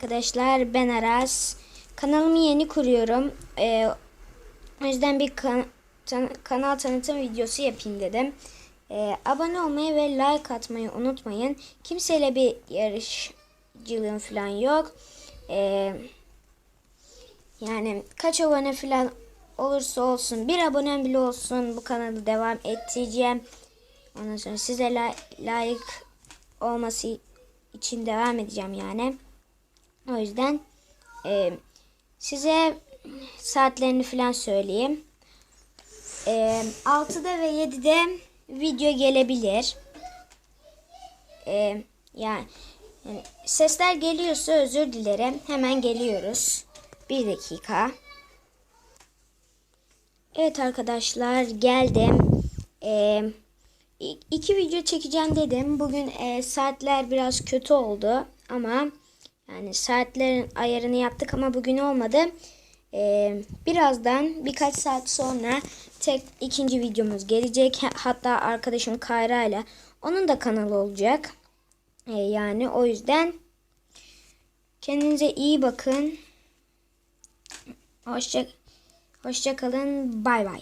Arkadaşlar ben Aras. Kanalımı yeni kuruyorum. Ee, o yüzden bir kan- tan- kanal tanıtım videosu yapayım dedim. Ee, abone olmayı ve like atmayı unutmayın. Kimseyle bir yarışcılığım falan yok. Ee, yani kaç abone falan olursa olsun bir abonem bile olsun bu kanalı devam ettireceğim. Ondan sonra size layık olması için devam edeceğim yani. O yüzden e, size saatlerini falan söyleyeyim. E, 6'da ve 7'de video gelebilir. E, yani, yani sesler geliyorsa özür dilerim. Hemen geliyoruz. Bir dakika. Evet arkadaşlar geldim. E, İ- iki video çekeceğim dedim. Bugün e, saatler biraz kötü oldu ama yani saatlerin ayarını yaptık ama bugün olmadı. E, birazdan birkaç saat sonra tek ikinci videomuz gelecek. Ha- Hatta arkadaşım Kayra ile onun da kanalı olacak. E, yani o yüzden kendinize iyi bakın. Hoşça hoşça kalın. Bay bay.